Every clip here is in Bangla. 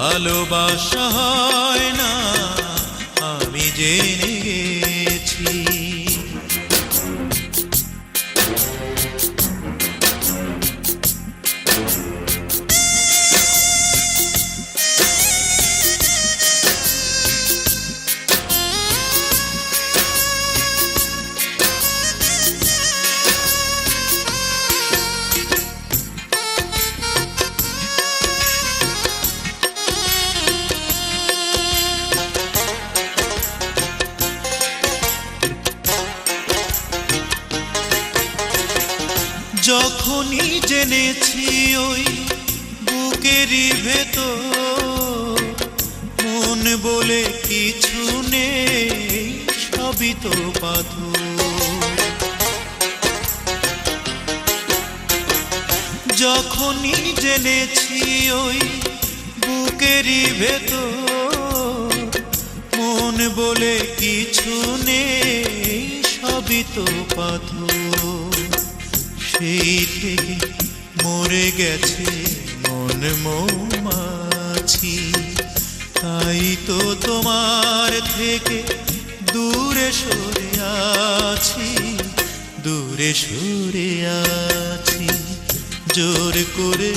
ভালোবাসা হয় না। আমি জেনে যখনই জেনেছি ওই বুকেরই ভেতর, মন বলে কিছু নেই, সবই তো যখনই জেনেছি ওই বুকেরই ভেতর, মন বলে কিছু নেই, সবই তো পাথর। সেই থেকে মরে গেছে মন মৌমাছি। তাই তো তোমার থেকে দূরে সরে আছি, দূরে সরে আছি। জোর করে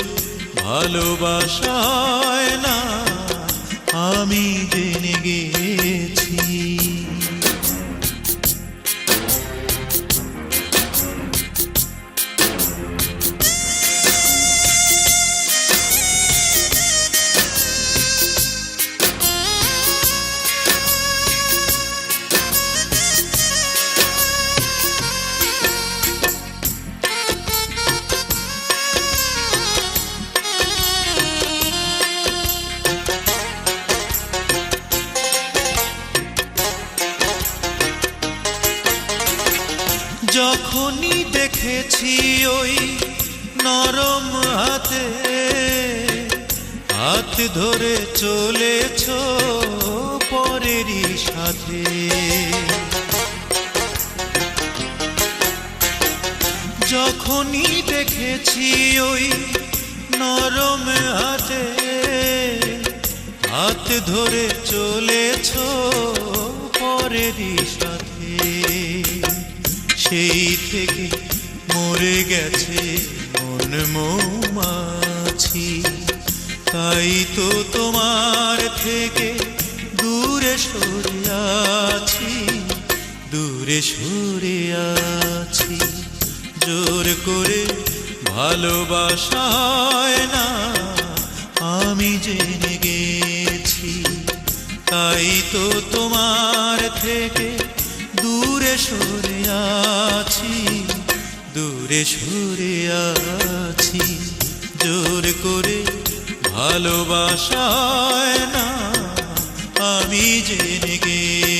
ভালোবাসা হয় না, আমি জেনে গেছি যখনই দেখেছি ওই নরম হাতে হাত ধরে চলেছ পরেরই সাথে। যখনই দেখেছি ওই নরম হাতে হাত ধরে চলেছ পরেরই সাথে। সেই থেকে মরে গেছে মন মৌমাছি। তাই তো তোমার থেকে দূরে সরে আছি, দূরে সরে আছি। জোর করে ভালোবাসা না আমি জেনে গেছি, তাই তো তোমার থেকে সরে আছি দূরে সরে আছি। জোর করে ভালোবাসায় না আমি জেনে গেছি